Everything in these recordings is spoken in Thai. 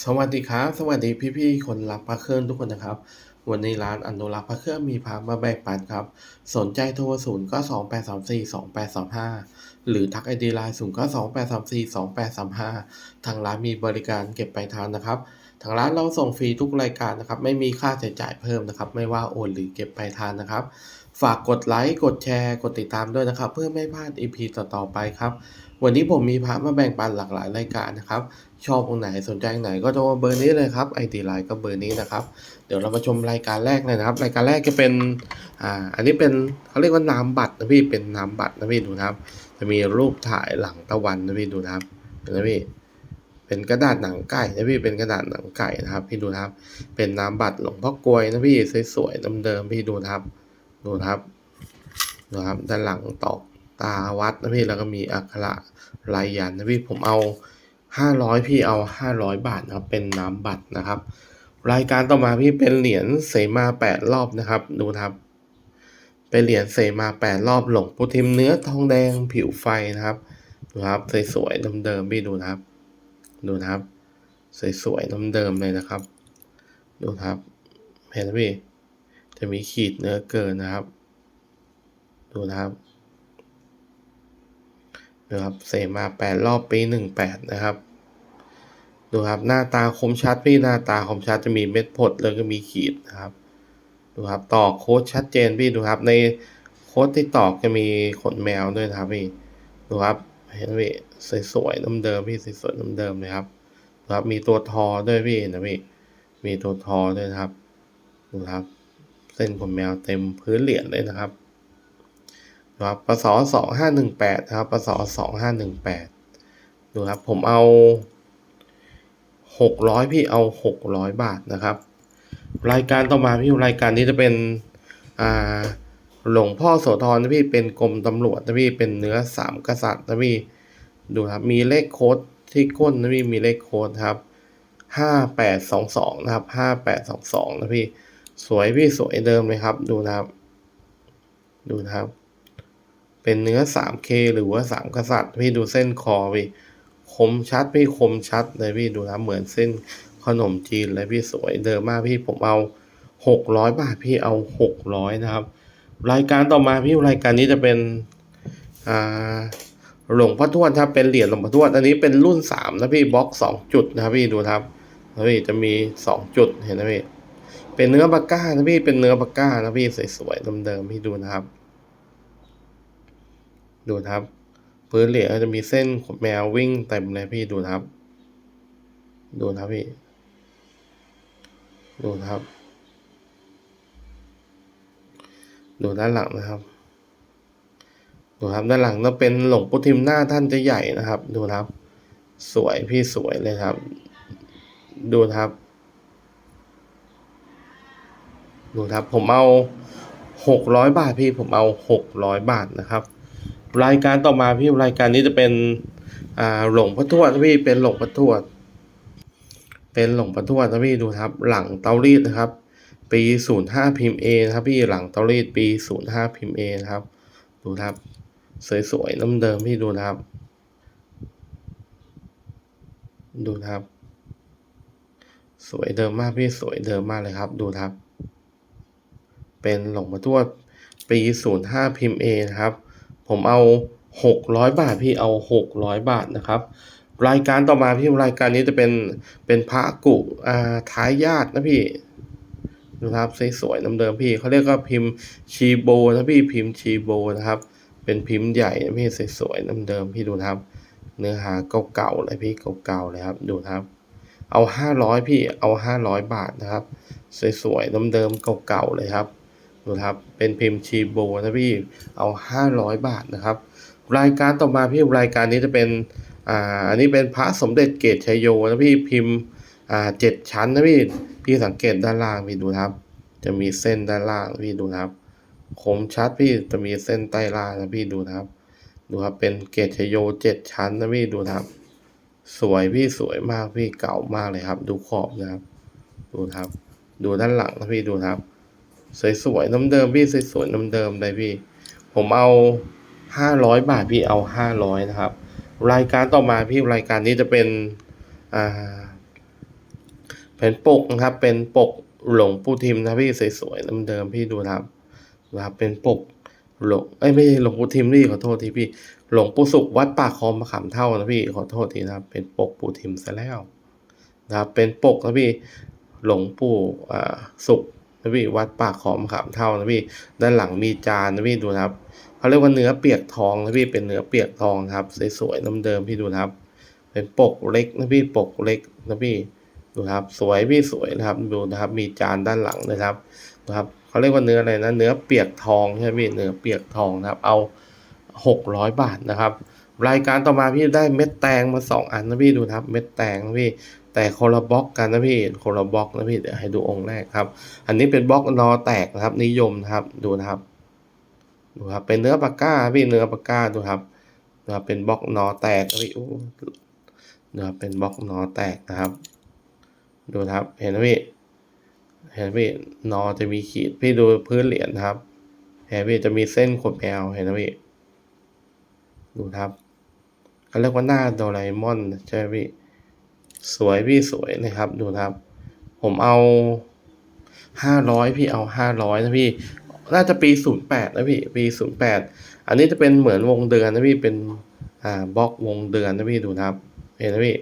สวัสดีครับ สวัสดีพี่ๆคนรักพระเครื่องทุกคนนะครับ วันนี้ร้านอนุรักษ์พระเครื่องมีพระมาแบ่งปันครับ สนใจโทรศูนย์ก็สองแปดสามสี่สองแปดสามห้าหรือทักไอดีไลน์ศูนย์ก็สองแปดสามสี่สองแปดสามห้าทางร้านมีบริการเก็บปลายทางนะครับ ทางร้านเราส่งฟรีทุกรายการนะครับ ไม่มีค่าใช้จ่ายเพิ่มนะครับ ไม่ว่าโอนหรือเก็บปลายทางนะครับ ฝากกดไลค์กดแชร์กดติดตามด้วยนะครับ เพื่อไม่พลาด EP ต่อๆไปครับวันนี้ผมมีพระมาแบ่งปันหลากหลายรายการนะครับ ชอบองไหนสนใจไหนก็โทรมาเบอร์นี้เลยครับไอดีไลน์ก็เบอร์นี้นะครับ เดี๋ยวเรามาชมรายการแรกเลยนะครับ รายการแรกจะเป็นอ่าอันนี้เป็นเขาเรียกว่านามบัตรนะพี่เป็นนามบัตรนะพี่ดูนะครับ จะมีรูปถ่ายหลังตะวันนะพี่ดูนะครับเห็นไหมพี่เป็นกระดาษหนังไก่นะพี่เป็นกระดาษหนังไก่นะครับพี่ดูนะครับ เป็นนามบัตรหลวงพ่อกลวยนะพี่สวยๆเดิมๆพี่ดูนะครับดูนะครับดูนะครับด้านหลังตอกตาวัดนะพี่แล้วก็มีอักขระลายยันนะพี่ผมเอา ห้าร้อยพี่เอาห้าร้อยบาทนะครับ เป็นน้ำบัตรนะครับ รายการต่อมาพี่เป็นเหรียญเสมาแปดรอบนะครับ ดูครับ เป็นเหรียญเสมาแปดรอบหลวงพุทิมเนื้อทองแดงผิวไฟนะครับ ดูครับสวยๆเดิมๆพี่ดูนะครับ ดูนะครับ สวยๆเดิมๆเลยนะครับ ดูครับ เห็นไหมพี่ จะมีขีดเนื้อเกินนะครับ ดูนะครับ ดูครับเสมาแปดรอบปีหนึ่งแปดนะครับ ดูครับหน้าตาคมชัดพี่หน้าตาคมชัดจะมีเม็ดผดแล้วก็มีขีดนะครับดูครับต่อโค้ดชัดเจนพี่ดูครับในโค้ดที่ตอกจะมีขนแมวด้วยนะครับพี่ดูครับเห็นไหมพี่สวยๆน้ำเดิมพี่สวยๆน้ำเดิมๆเลยครับดูครับมีตัวทอด้วยพี่นะพี่มีตัวทอด้วยนะครับดูครับ เส้นขนแมวเต็มพื้นเหรียญเลยนะครับ ดูครับปศสองห้าหนึ่งแปดนะครับปศสองห้าหนึ่งแปดดูครับผมเอาหกร้อยพี่เอาหกร้อยบาทนะครับ รายการต่อมาพี่รายการนี้จะเป็นอ่าหลวงพ่อโสธรนะพี่เป็นกรมตำรวจนะพี่เป็นเนื้อสามกษัตริย์นะพี่ดูครับมีเลขโค้ดที่ก้นนะพี่มีเลขโค้ดครับห้าแปดสองสองนะครับห้าแปดสองสองนะพี่สวยพี่สวยเดิมเลยครับ ดูนะครับ ดูนะครับ เป็นเนื้อ 3K หรือว่า 3 กษัตริย์ พี่ดูเส้นคอพี่คมชัดพี่คมชัดเลยพี่ดูนะเหมือนเส้นขนมจีนเลยพี่สวยเดิมมากพี่ผมเอา600บาทพี่เอา600นะครับ รายการต่อมาพี่รายการนี้จะเป็นอ่าหลวงพ่อทวดครับเป็นเหรียญหลวงพ่อทวดอันนี้เป็นรุ่น3นะพี่บล็อก 2 จุดนะครับพี่ดูครับแล้วพี่จะมี 2 จุดเห็นไหมพี่เป็นเนื้อปากก้านะพี่เป็นเนื้อปากก้านะพี่สวยๆเดิมๆพี่ดูนะครับ ดูครับพื้นเหรียญก็จะมีเส้นขนแมววิ่งเต็มเลยพี่ดูครับ ดูครับพี่ ดูครับ ดูด้านหลังนะครับ ดูครับด้านหลังก็เป็นหลงปูทิมหน้าท่านจะใหญ่นะครับ ดูครับ สวยพี่สวยเลยครับ ดูครับ ดูครับผมเอาหกร้อยบาทพี่ผมเอาหกร้อยบาทนะครับ รายการต่อมาพี่รายการนี้จะเป็นอ่าหลงพ่อทวดพี่เป็นหลงพ่อทวด เป็นหลงพ่อทวดนะพี่ดูครับ หลังเตารีดนะครับ ปีศูนย์ห้าพิมพ์เอนะครับพี่หลังเตารีดปีศูนย์ห้าพิมพ์เอนะครับ ดูครับสวยๆน้ำเดิมพี่ดูนะครับ ดูครับ สวยเดิมมากพี่สวยเดิมมากเลยครับ ดูครับ เป็นหลงพ่อทวดปีศูนย์ห้าพิมพ์เอนะครับ ผมเอาหกร้อยบาทพี่เอาหกร้อยบาทนะครับ รายการต่อมาพี่รายการนี้จะเป็นเป็นพระกุอ่าท้ายญาตินะพี่ดูครับสวยๆน้ำเดิมพี่เขาเรียกว่าพิมพ์ชีโบนะพี่พิมพ์ชีโบนะครับ เป็นพิมพ์ใหญ่นะพี่สวยๆน้ำเดิมพี่ดูนะครับ เนื้อหาเก่าๆเลยพี่เก่าๆเลยครับดูนะครับ เอาห้าร้อยพี่เอาห้าร้อยบาทนะครับ สวยๆน้ำเดิมเก่าๆเลยครับ ดูครับ เป็นพิมพ์ชีโบนะพี่เอาห้าร้อยบาทนะครับ รายการต่อมาพี่รายการนี้จะเป็นอ่าอันนี้เป็นพระสมเด็จเกตชัยโยนะพี่พิมพ์อ่าเจ็ดชั้นนะพี่พี่สังเกตด้านล่างพี่ดูครับ จะมีเส้นด้านล่างพี่ดูครับคมชัดพี่จะมีเส้นใต้ล่างนะพี่ดูครับ ดูครับเป็นเกตชัยโยเจ็ดชั้นนะพี่ดูครับ สวยพี่สวยมากพี่เก่ามากเลยครับ ดูขอบนะครับ ดูครับ ดูด้านหลังนะพี่ดูครับ สวยๆน้ำเดิมพี่สวยๆน้ำเดิมเลยพี่ ผมเอาห้าร้อยบาทพี่เอาห้าร้อยนะครับ รายการต่อมาพี่รายการนี้จะเป็นอ่าเป็นปกนะครับ เป็นปกหลงปูทิมนะพี่สวยๆน้ำเดิมพี่ดูนะครับนะครับเป็นปกหลงเอ้ยไม่ใช่หลงปูทิมนี่ขอโทษทีพี่หลงปูสุขวัดป่าคอมมะขามเท่านะพี่ขอโทษทีนะครับ เป็นปกปูทิมซะแล้วนะครับเป็นปกนะพี่หลงปู่อ่าสุข นะพี่วัดป่าคอมขามเท่านะพี่ด้านหลังมีจานนะพี่ดูนะครับเขาเรียกว่าเนื้อเปียกทองนะพี่เป็นเนื้อเปียกทองครับสวยๆน้ำเดิมพี่ดูนะครับ เป็นปกเล็กนะพี่ปกเล็กนะพี่ดูครับสวยพี่สวยนะครับดูนะครับ มีจานด้านหลังนะครับนะครับเขาเรียกว่าเนื้ออะไรนะเนื้อเปียกทองใช่ไหมพี่เนื้อเปียกทองนะครับ เอาหกร้อยบาทนะครับ รายการต่อมาพี่ได้เม็ดแตงมาสองอันนะพี่ดูครับ เม็ดแตงนะพี่ แต่คนละบล็อกกันนะพี่คนละบล็อกนะพี่เดี๋ยวให้ดูองค์แรกครับ อันนี้เป็นบล็อกนอแตกนะครับ นิยมนะครับดูนะครับดูครับเป็นเนื้อปากก้าพี่เนื้อปากก้าดูครับนะครับเป็นบล็อกนอแตกพี่โอ้นะครับเป็นบล็อกนอแตกนะครับ ดูครับเห็นไหมพี่เห็นไหมพี่นอจะมีขีดพี่ดูพื้นเหรียญครับเห็นไหมพี่จะมีเส้นขดแมวเห็นไหมพี่ดูครับเขาเรียกว่าหน้าโดราเอมอนใช่ไหมพี่ สวยพี่สวยนะครับดูครับ ผมเอาห้าร้อยพี่เอาห้าร้อยนะพี่ น่าจะปีศูนย์แปดนะพี่ปีศูนย์แปดอันนี้จะเป็นเหมือนวงเดือนนะพี่เป็นอ่าบล็อกวงเดือนนะพี่ดูครับ เห็นไหมพี่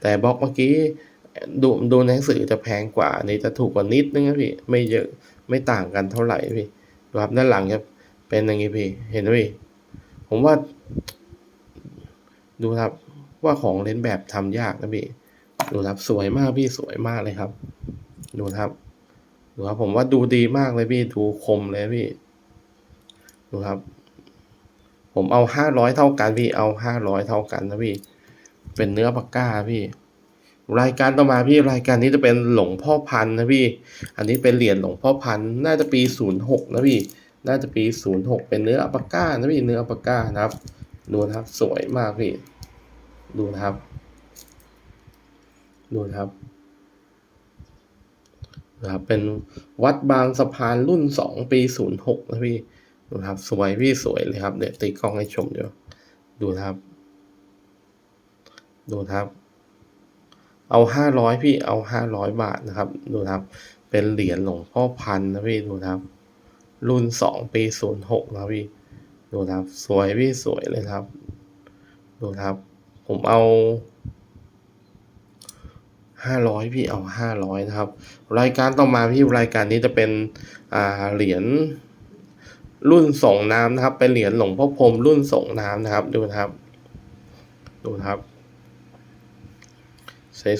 แต่บล็อกเมื่อกี้ดูดูในหนังสือจะแพงกว่าอันนี้จะถูกกว่านิดนึงนะพี่ไม่เยอะไม่ต่างกันเท่าไหร่พี่ดูครับด้านหลังจะเป็นอย่างงี้พี่ เห็นไหมพี่ ผมว่า ดูครับ ว่าของเล่นแบบทำยากนะพี่ดูครับสวยมากพี่สวยมากเลยครับ ดูครับดูครับผมว่าดูดีมากเลยพี่ดูคมเลยพี่ดูครับ ผมเอาห้าร้อยเท่ากันพี่เอาห้าร้อยเท่ากันนะพี่ เป็นเนื้อปากก้าพี่รายการต่อมาพี่รายการนี้จะเป็นหลวงพ่อพันนะพี่ อันนี้เป็นเหรียญหลวงพ่อพันน่าจะปีศูนย์หกนะพี่ น่าจะปีศูนย์หกเป็นเนื้ออัปาก้านะพี่เนื้ออัปาก้านะครับดูนะครับสวยมากพี่ ดูนะครับ ดูนะครับนะครับเป็นวัดบางสะพานรุ่นสองปีศูนย์หกนะพี่ดูนะครับ สวยพี่สวยเลยครับ เดี๋ยวตีกล้องให้ชมเดี๋ยวดูนะครับ ดูนะครับ เอาห้าร้อยพี่เอาห้าร้อยบาทนะครับ ดูนะครับ เป็นเหรียญหลวงพ่อพันนะพี่ดูนะครับ รุ่นสองปีศูนย์หกนะพี่ ดูนะครับ สวยพี่สวยเลยครับ ดูนะครับ ผมเอาห้าร้อยพี่เอาห้าร้อยนะครับ รายการต่อมาพี่รายการนี้จะเป็นอ่าเหรียญรุ่นส่งน้ำนะครับ เป็นเหรียญหลวงพ่อพรมรุ่นส่งน้ำนะครับดูนะครับ ดูนะครับ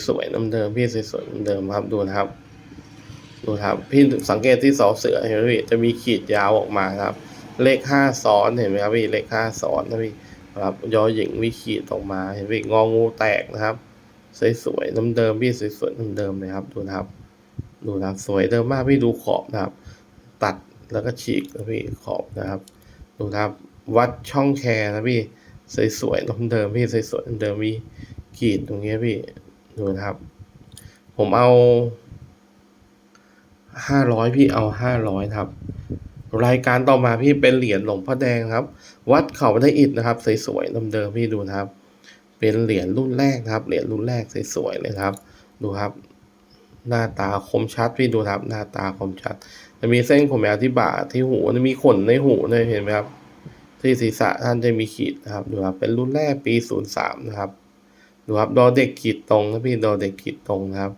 สวยๆน้ำเดิมพี่สวยๆน้ำเดิมครับดูนะครับ ดูครับ พี่สังเกตที่สอเสือเห็นไหมพี่จะมีขีดยาวออกมาครับ เลขห้าซ้อนเห็นไหมครับพี่เลขห้าซ้อนนะพี่ ครับยอหญิงมีขีดออกมาเห็นไหมพี่งองูแตกนะครับ สวยๆน้ำเดิมพี่สวยๆน้ำเดิมเลยครับดูนะครับ ดูนะครับสวยเดิมมากพี่ดูขอบนะครับ ตัดแล้วก็ฉีกนะพี่ขอบนะครับ ดูนะครับวัดช่องแคร์นะพี่สวยๆน้ำเดิมพี่สวยๆน้ำเดิมมีขีดตรงนี้พี่ดูนะครับ ผมเอาห้าร้อยพี่เอาห้าร้อยครับ รายการต่อมาพี่เป็นเหรียญหลวงพ่อแดงครับ วัดเขาได้อิฐนะครับสวยๆเดิมๆพี่ดูนะครับ เป็นเหรียญรุ่นแรกนะครับ เหรียญรุ่นแรกสวยๆเลยครับ ดูครับ หน้าตาคมชัดพี่ดูครับ หน้าตาคมชัด จะมีเส้นผมแมวที่บ่าที่หูจะมีขนในหูด้วยเห็นไหมครับ ที่ศีรษะท่านจะมีขีดนะครับดูครับเป็นรุ่นแรกปีศูนย์สามนะครับ ดูครับดอเด็กขีดตรงนะพี่ดอเด็กขีดตรงนะครับ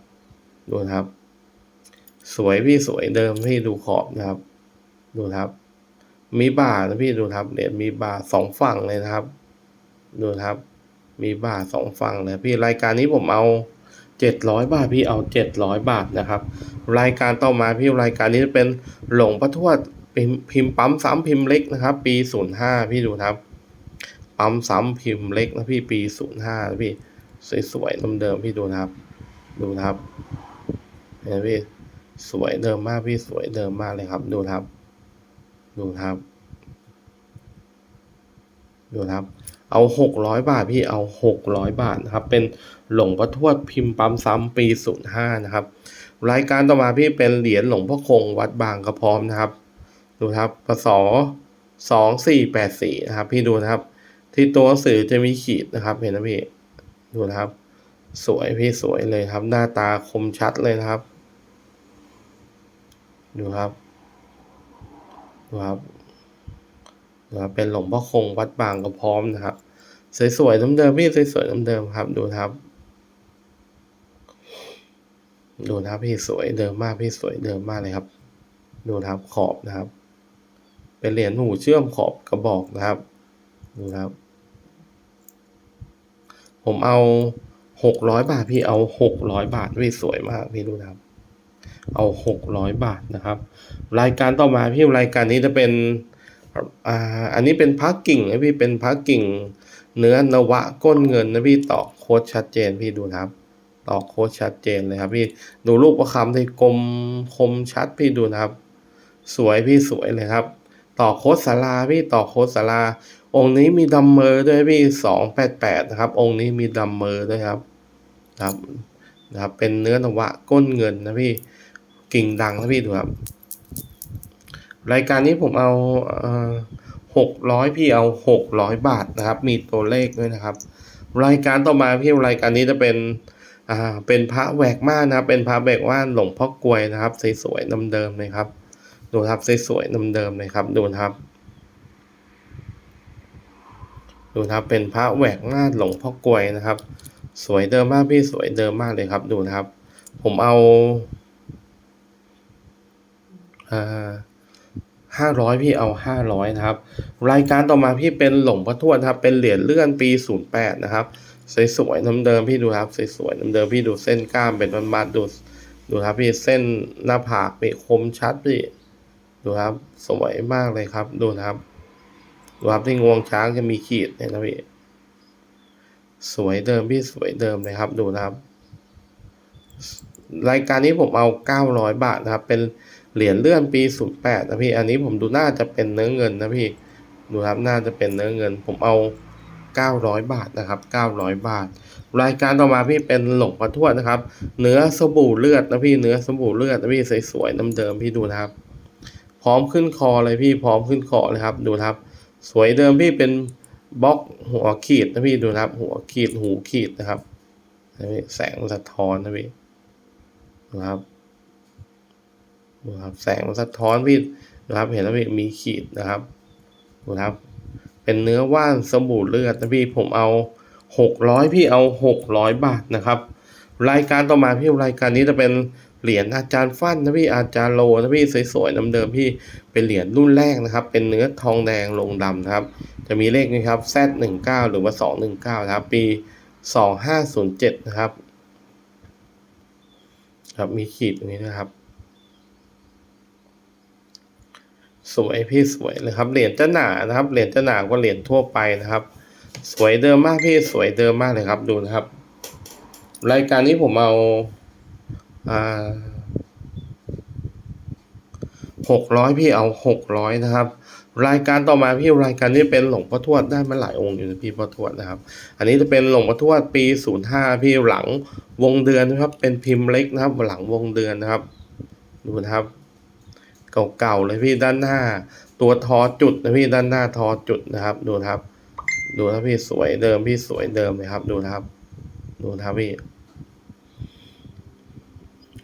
ดูครับ สวยพี่สวยเดิมพี่ดูขอบนะครับ ดูครับ มีบ่านะพี่ดูครับเหรียมีบ่าสองฝั่งเลยนะครับ ดูครับ มีบ่าสองฝั่งเลยพี่รายการนี้ผมเอาเจ็ดร้อยบาทพี่เอาเจ็ดร้อยบาทนะครับ รายการต่อมาพี่รายการนี้จะเป็นหลงพ่อทวดพิมพ์พิมปั๊มซ้ำพิมพ์เล็กนะครับ ปีศูนย์ห้าพี่ดูครับปั๊มซ้ำพิมพ์เล็กนะพี่ปีศูนย์ห้าพี่สวยๆเดิมๆพี่ดูนะครับ ดูครับเห็นไหมพี่สวยเดิมมากพี่สวยเดิมมากเลยครับ ดูครับ ดูครับ ดูครับ เอาหกร้อยบาทพี่เอาหกร้อยบาทนะครับ เป็นหลวงพ่อทวดพิมพ์ปั๊มซ้ำปีศูนย์ห้านะครับ รายการต่อมาพี่เป็นเหรียญหลวงพ่อคงวัดบางกระพร้อมนะครับ ดูครับพศสองสี่แปดสี่นะครับ พี่ดูนะครับ ที่ตัวหนังสือจะมีขีดนะครับ เห็นไหมพี่ ดูนะครับ สวยพี่สวยเลยครับ หน้าตาคมชัดเลยนะครับ ดูครับ ดูครับดูครับเป็นหลวงพ่อคงวัดบางกระพร้อมนะครับสวยๆเดิมๆพี่สวยๆเดิมๆครับดูครับ ดูนะครับพี่สวยเดิมมากพี่สวยเดิมมากเลยครับ ดูครับขอบนะครับ เป็นเหรียญหูเชื่อมขอบกระบอกนะครับ ดูครับ ผมเอาหกร้อยบาทพี่เอาหกร้อยบาทพี่สวยมากพี่ดูนะครับ เอาหกร้อยบาทนะครับ รายการต่อมาพี่รายการนี้จะเป็นอ่าอันนี้เป็นพักกิ่งนะพี่เป็นพักกิ่ง เนื้อนวะก้นเงินนะพี่ต่อโค้ดชัดเจนพี่ดูนะครับต่อโค้ดชัดเจนเลยครับพี่ดูรูปประคำที่กลมคมชัดพี่ดูนะครับ สวยพี่สวยเลยครับต่อโค้ดสาราพี่ต่อโค้ดสาราองค์นี้มีดัมเมอร์ด้วยพี่สองแปดแปดนะครับ องค์นี้มีดัมเมอร์ด้วยครับ ครับนะครับ เป็นเนื้อนวะก้นเงินนะพี่ กิ่งดังนะพี่ดูครับ รายการนี้ผมเอาหกร้อยพี่เอาหกร้อยบาทนะครับ มีตัวเลขด้วยนะครับ รายการต่อมาพี่รายการนี้จะเป็นอ่าเป็นพระแหวกม่านนะครับเป็นพระแหวกม่านหลวงพ่อกลวยนะครับสวยๆเดิมๆเลยครับ ดูครับสวยๆเดิมๆเลยครับ ดูครับดูนะครับเป็นพระแหวกม่านหลวงพ่อกลวยนะครับ สวยเดิมมากพี่สวยเดิมมากเลยครับ ดูนะครับ ผมเอา ห้าร้อยพี่เอาห้าร้อยนะครับ รายการต่อมาพี่เป็นหลงพ่อทวดครับ เป็นเหรียญเลื่อนปีศูนย์แปดนะครับสวยๆน้ำเดิมพี่ดูครับสวยๆน้ำเดิมพี่ดูเส้นกล้ามเป็นมัดๆดูดูครับพี่เส้นหน้าผากพี่คมชัดพี่ดูครับ สวยมากเลยครับดูนะครับดูครับที่งวงช้างจะมีขีดเนี่ยนะพี่สวยเดิมพี่สวยเดิมเลยครับ ดูนะครับ รายการนี้ผมเอาเก้าร้อยบาทนะครับ เป็น เหรียญเลื่อนปีศูนย์แปดนะพี่ อันนี้ผมดูน่าจะเป็นเนื้อเงินนะพี่ ดูครับน่าจะเป็นเนื้อเงิน ผมเอาเก้าร้อยบาทนะครับเก้าร้อยบาท รายการต่อมาพี่เป็นหลงประทวดนะครับ เนื้อสบู่เลือดนะพี่ เนื้อสบู่เลือดนะพี่สวยๆน้ำเดิมพี่ดูนะครับ พร้อมขึ้นคอเลยพี่ พร้อมขึ้นคอเลยครับ ดูครับ สวยเดิมพี่เป็นบล็อกหัวขีดนะพี่ดูครับ หัวขีดหูขีดนะครับ แสงสะท้อนนะพี่นะครับ ดูครับแสงสะท้อนพี่นะครับ เห็นแล้วพี่มีขีดนะครับดูนะครับ เป็นเนื้อว่านสบู่เลือดนะพี่ผมเอาหกร้อยพี่เอาหกร้อยบาทนะครับ รายการต่อมาพี่รายการนี้จะเป็นเหรียญอาจารย์ฟั่นนะพี่อาจารย์โลนะพี่สวยๆน้ำเดิมพี่เป็นเหรียญรุ่นแรกนะครับ เป็นเนื้อทองแดงลงดำนะครับ จะมีเลขนี้ครับ Z หนึ่งเก้าหรือว่าสองหนึ่งเก้านะครับ ปีสองห้าศูนย์เจ็ดนะครับ ครับมีขีดตรงนี้นะครับ สวยพี่สวยเลยครับเหรียญจะหนานะครับเหรียญจะหนากว่าเหรียญทั่วไปนะครับ สวยเดิมมากพี่สวยเดิมมากเลยครับดูนะครับ รายการนี้ผมเอาอ่าหกร้อยพี่เอาหกร้อยนะครับ รายการต่อมาพี่รายการนี้เป็นหลวงพ่อทวดได้มาหลายองค์อยู่นะพี่พ่อทวดนะครับ อันนี้จะเป็นหลวงพ่อทวดปีศูนย์ห้าพี่หลังวงเดือนนะครับ เป็นพิมพ์เล็กนะครับ หลังวงเดือนนะครับ ดูนะครับ เก่าๆเลยพี่ด้านหน้า ตัวทอจุดนะพี่ด้านหน้าทอจุดนะครับ ดูครับ ดูนะพี่สวยเดิมพี่สวยเดิมเลยครับ ดูครับ ดูนะครับพี่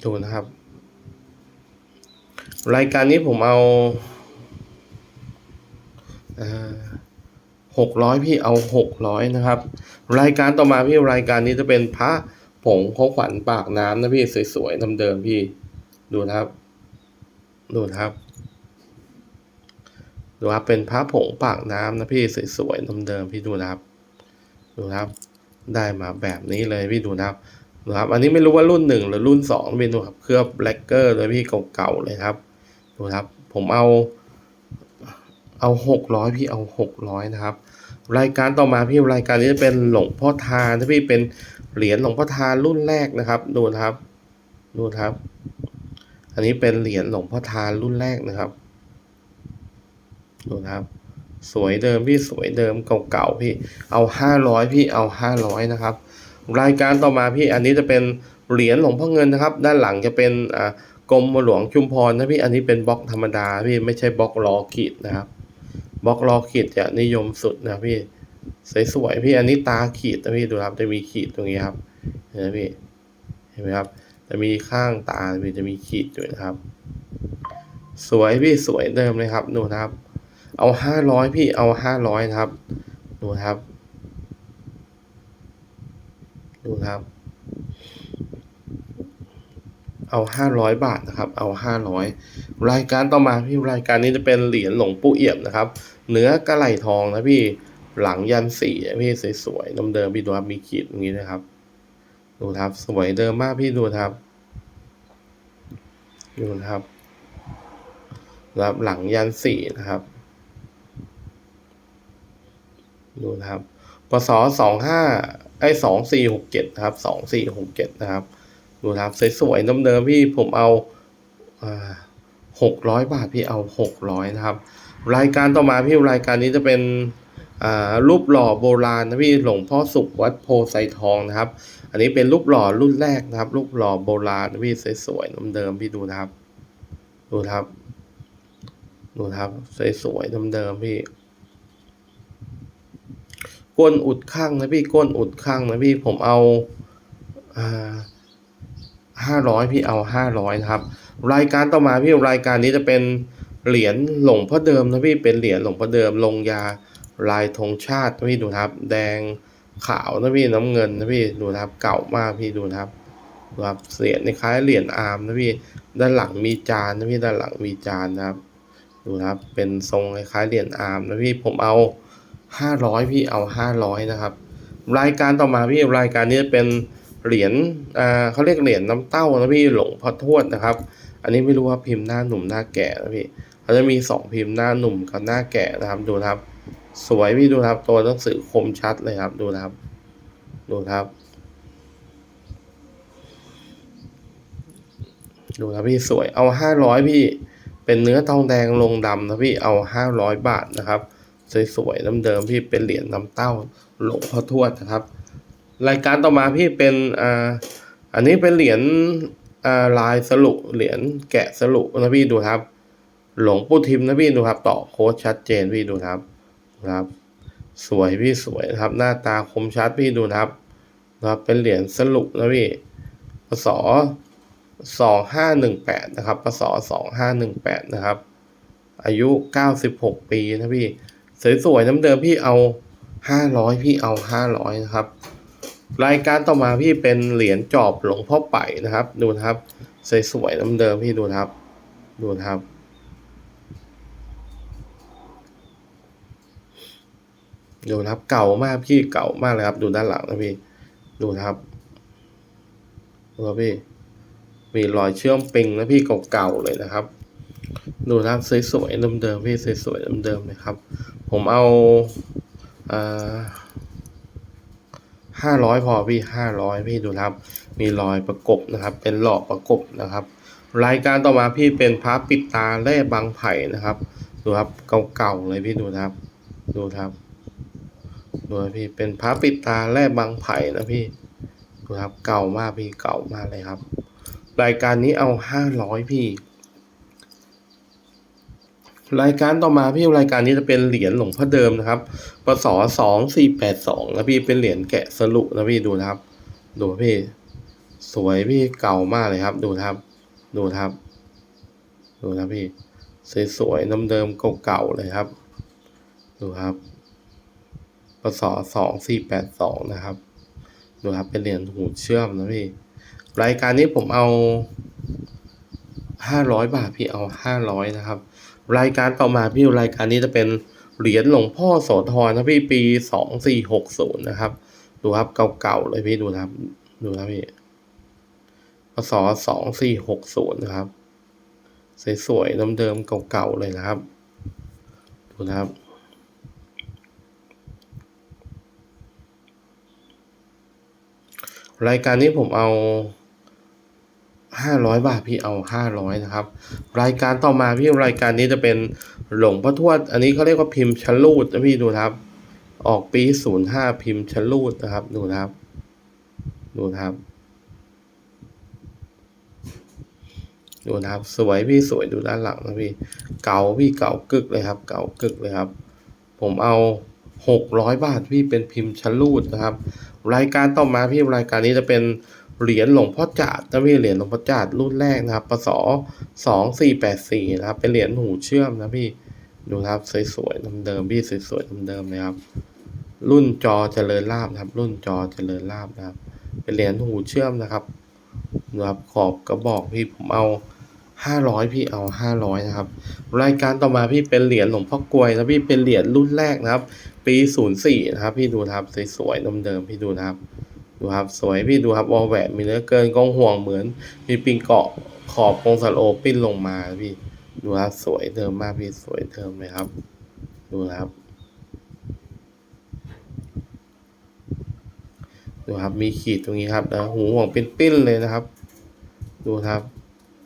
ดูนะครับ รายการนี้ผมเอาหกร้อยพี่เอาหกร้อยนะครับ รายการต่อมาพี่รายการนี้จะเป็นพระผงเขาขวัญปากน้ำนะพี่สวยๆเดิมพี่ดูนะครับ ดูนะครับดูครับเป็นพระผงปากน้ำนะพี่สวยๆเดิมๆพี่ดูนะครับ ดูครับ ได้มาแบบนี้เลยพี่ดูนะครับดูครับ อันนี้ไม่รู้ว่ารุ่นหนึ่งหรือรุ่นสองพี่ดูครับเคลือบแบล็กเกอร์เลยพี่เก่าๆเลยครับ ดูครับ ผมเอา เอาหกร้อยพี่เอาหกร้อยนะครับ รายการต่อมาพี่รายการนี้จะเป็นหลวงพ่อทานที่พี่เป็นเหรียญหลวงพ่อทานรุ่นแรกนะครับ ดูนะครับ ดูครับ อันนี้เป็นเหรียญหลวงพ่อทานรุ่นแรกนะครับ ดูนะครับ สวยเดิมพี่สวยเดิมเก่าๆพี่ เอาห้าร้อยพี่เอาห้าร้อยนะครับ รายการต่อมาพี่อันนี้จะเป็นเหรียญหลวงพ่อเงินนะครับ ด้านหลังจะเป็นอ่ากรมหลวงชุมพรนะพี่อันนี้เป็นบล็อกธรรมดาพี่ไม่ใช่บล็อกล้อขีดนะครับบล็อกล้อขีดจะนิยมสุดนะพี่สวยๆพี่อันนี้ตาขีดนะพี่ดูครับจะมีขีดตรงนี้ครับเห็นไหมพี่เห็นไหมครับ จะมีข้างตาพี่จะมีขีดอยู่นะครับ สวยพี่สวยเดิมเลยครับดูนะครับ เอาห้าร้อยพี่เอาห้าร้อยครับ ดูครับ ดูครับ เอาห้าร้อยบาทนะครับ เอาห้าร้อยรายการต่อมาพี่รายการนี้จะเป็นเหรียญหลงปู่เอี่ยมนะครับ เนื้อกระไหลทองนะพี่หลังยันสีนะพี่สวยๆเดิมๆพี่ดูครับมีขีดตรงนี้นะครับ ดูครับ สวยเดิมมากพี่ดูครับดูครับรับหลังยันสี่นะครับ ดูครับปศสองห้าไอสองสี่หกเจ็ดนะครับสองสี่หกเจ็ดนะครับ ดูครับสวยๆเดิมๆพี่ผมเอาหกร้อยบาทพี่เอาหกร้อยนะครับ รายการต่อมาพี่รายการนี้จะเป็น รูปหล่อโบราณนะพี่หลวงพ่อสุขวัดโพไซทองนะครับ อันนี้เป็นรูปหล่อรุ่นแรกนะครับ รูปหล่อโบราณนะพี่สวยๆเดิมๆพี่ดูนะครับ ดูครับ ดูครับสวยๆเดิมๆพี่ก้นอุดข้างนะพี่ก้นอุดข้างนะพี่ผมเอาอ่าห้าร้อยพี่เอาห้าร้อยนะครับ รายการต่อมาพี่รายการนี้จะเป็นเหรียญหลวงพ่อเดิมนะพี่เป็นเหรียญหลวงพ่อเดิมลงยา ลายธงชาตินะพี่ดูนะครับ แดงขาวนะพี่น้ำเงินนะพี่ดูนะครับ เก่ามากพี่ดูนะครับดูครับเหรียญคล้ายเหรียญอาร์มนะพี่ด้านหลังมีจานนะพี่ด้านหลังมีจานนะครับ ดูนะครับเป็นทรงคล้ายเหรียญอาร์มนะพี่ผมเอาห้าร้อยพี่เอาห้าร้อยนะครับ รายการต่อมาพี่รายการนี้เป็นเหรียญอ่าเขาเรียกเหรียญน้ำเต้านะพี่หลวงพ่อทวดนะครับ อันนี้ไม่รู้ว่าพิมพ์หน้าหนุ่มหน้าแก่นะพี่เขาจะมีสองพิมพ์หน้าหนุ่มกับหน้าแก่นะครับดูนะครับ สวยพี่ดูครับ ตัวหนังสือคมชัดเลยครับ ดูนะครับ ดูครับ ดูนะพี่สวยเอาห้าร้อยพี่ เป็นเนื้อทองแดงลงดำนะพี่เอาห้าร้อยบาทนะครับ สวยๆเดิมๆพี่เป็นเหรียญน้ำเต้าหลวงพ่อทวดนะครับ รายการต่อมาพี่เป็นอ่าอันนี้เป็นเหรียญอ่าลายสรุเหรียญแกะสรุนะพี่ดูครับ หลวงปู่ทิมนะพี่ดูครับ ต่อโค้ดชัดเจนพี่ดูครับ นะครับ สวยพี่สวยนะครับ หน้าตาคมชัดพี่ดูนะครับนะครับ เป็นเหรียญสรุปนะพี่พศสองห้าหนึ่งแปดนะครับพศสองห้าหนึ่งแปดนะครับ อายุเก้าสิบหกปีนะพี่ สวยๆน้ำเดิมพี่เอาห้าร้อยพี่เอาห้าร้อยนะครับ รายการต่อมาพี่เป็นเหรียญจอบหลวงพ่อไปนะครับ ดูนะครับ สวยๆน้ำเดิมพี่ดูนะครับ ดูนะครับ ดูนะครับเก่ามากพี่เก่ามากเลยครับ ดูด้านหลังนะพี่ดูนะครับดูครับพี่มีรอยเชื่อมปิงนะพี่เก่าๆเลยนะครับ ดูนะครับสวยๆเดิมๆพี่สวยๆเดิมๆเลยครับ ผมเอาห้าร้อยพอพี่ห้าร้อยพี่ดูนะครับ มีรอยประกบนะครับ เป็นหลอกประกบนะครับ รายการต่อมาพี่เป็นพระปิดตาแร่บางไผ่นะครับ ดูครับเก่าๆเลยพี่ดูนะครับ ดูครับ ดูนะพี่เป็นพระปิดตาแร่บางไผ่นะพี่ดูครับเก่ามากพี่เก่ามากเลยครับ รายการนี้เอาห้าร้อยพี่ รายการต่อมาพี่รายการนี้จะเป็นเหรียญหลวงพ่อเดิมนะครับปศสองสี่แปดสองนะพี่เป็นเหรียญแกะสลุนะพี่ดูนะครับ ดูพี่ สวยพี่เก่ามากเลยครับ ดูครับ ดูครับ ดูนะพี่สวยๆน้ำเดิมเก่าๆเลยครับ ดูครับ ปศสองสี่แปดสองนะครับดูครับเป็นเหรียญหูเชื่อมนะพี่รายการนี้ผมเอาห้าร้อยบาทพี่เอาห้าร้อยนะครับ รายการต่อมาพี่รายการนี้จะเป็นเหรียญหลวงพ่อโสธรนะพี่ปีสองสี่หกศูนย์นะครับ ดูครับเก่าๆเลยพี่ดูครับดูนะพี่พศสองสี่หกศูนย์นะครับสวยๆเดิมๆเก่าๆเลยนะครับ ดูนะครับ รายการนี้ผมเอาห้าร้อยบาทพี่เอาห้าร้อยนะครับ รายการต่อมาพี่รายการนี้จะเป็นหลวงพ่อทวด อันนี้เขาเรียกว่าพิมพ์ชลูดนะพี่ดูครับ ออกปีศูนย์ห้าพิมพ์ชลูดนะครับ ดูครับ ดูครับดูนะครับสวยพี่สวยดูด้านหลังนะพี่เก่าพี่เก่ากึกเลยครับ เก่ากึกเลยครับ ผมเอาหกร้อยบาทพี่เป็นพิมพ์ชลูดนะครับ รายการต่อมาพี่รายการนี้จะเป็นเหรียญหลวงพ่อจาดนะพี่เหรียญหลวงพ่อจาดรุ่นแรกนะครับปศสองสี่แปดสี่นะครับ เป็นเหรียญหูเชื่อมนะพี่ดูครับสวยๆเดิมๆพี่สวยๆเดิมๆเลยครับ รุ่นจอเจริญลาบนะครับ รุ่นจอเจริญลาบนะครับ เป็นเหรียญหูเชื่อมนะครับนะครับขอบกระบอกพี่ผมเอาห้าร้อยพี่เอาห้าร้อยนะครับ รายการต่อมาพี่เป็นเหรียญหลวงพ่อกลวยนะพี่เป็นเหรียญรุ่นแรกนะครับ ปีศูนย์สี่นะครับ พี่ดูครับสวยๆเดิมๆพี่ดูครับ ดูครับสวยพี่ดูครับวอลแหวนมีเนื้อเกินกองห่วงเหมือน มีปิงเกาะขอบกงสโลปิ้นลงมาพี่ดูครับสวยเดิมมากพี่สวยเดิมเลยครับ ดูครับ ดูครับมีขีดตรงนี้ครับนะหูห่วงเป็นปิ้นเลยนะครับ ดูครับ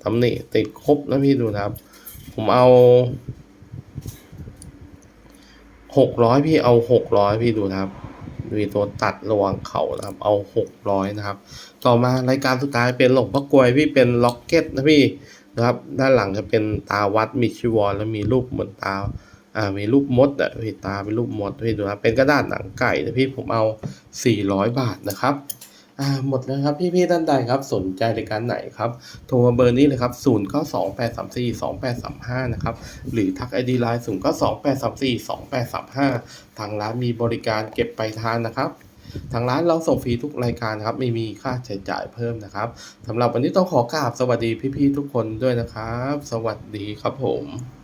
ตำหนิติดครบนะพี่ดูครับ ผมเอา หกร้อยพี่เอาหกร้อยพี่ดูนะครับมีตัวตัดระหว่างเขานะครับ เอาหกร้อยนะครับ ต่อมารายการสุดท้ายเป็นหลงพระกวยพี่เป็นล็อกเก็ตนะพี่นะครับด้านหลังจะเป็นตาวัดมีชิวรแล้วมีรูปเหมือนตาอ่ามีรูปมดอะพี่ตาเป็นรูปมดพี่ดูนะเป็นกระดาษหนังไก่นะพี่ผมเอาสี่ร้อยบาทนะครับ อ่าหมดแล้วครับพี่ๆท่านใดครับสนใจรายการไหนครับโทรมาเบอร์นี้เลยครับ 0 9 2 8 3 4 2 8 3 5 นะครับหรือทักไอดีไลน์0 9 2 8 3 4 2 8 3 5 ทางร้านมีบริการเก็บไปลายทานนะครับ ทางร้านเราส่งฟรีทุกรายการครับ ไม่มีค่าใช้จ่ายเพิ่มนะครับสำหรับวันนี้ต้องขอกราบสวัสดีพี่ๆทุกคนด้วยนะครับ สวัสดีครับผม